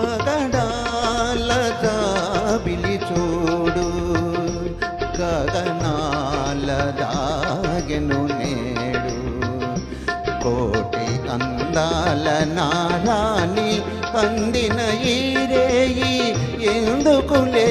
పగడాల జాబిలి చూడు. గగనాల దాగెను నేడు. కోటి అందాల నారాని అందిన ఈ రేయి ఎందుకులే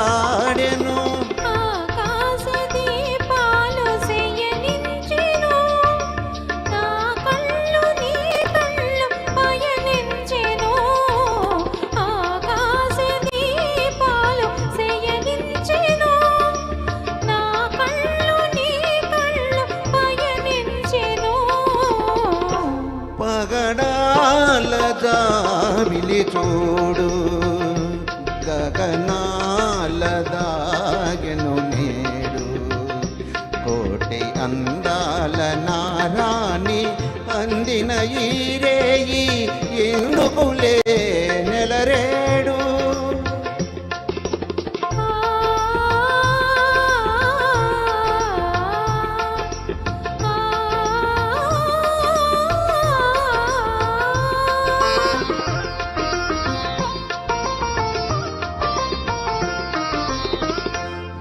గగడాల జాబిలి చూడు. గగనాల దాగెను నేడు. కోటి అందాల నారాణి అందిన ఈ రేయి ఎందుకులే నెలరే.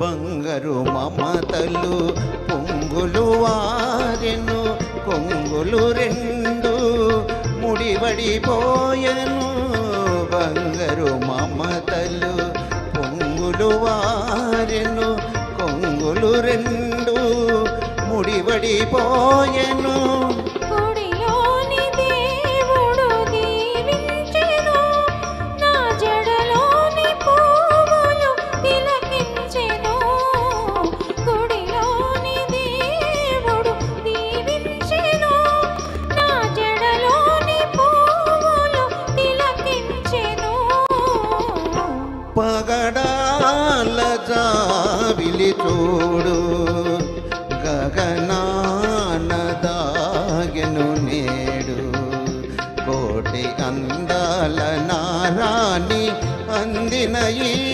బంగారు మమతలు పొంగులు వారెను కొంగులు రెండు ముడివడిపోయెను బంగారు మమతలు పొంగులు వారెను కొంగులు రెండు ముడివడిపోయెను జాబిలి చూడు. గగనానదాగెను నేడు. కోటి అందాల నారాణి అందినయీ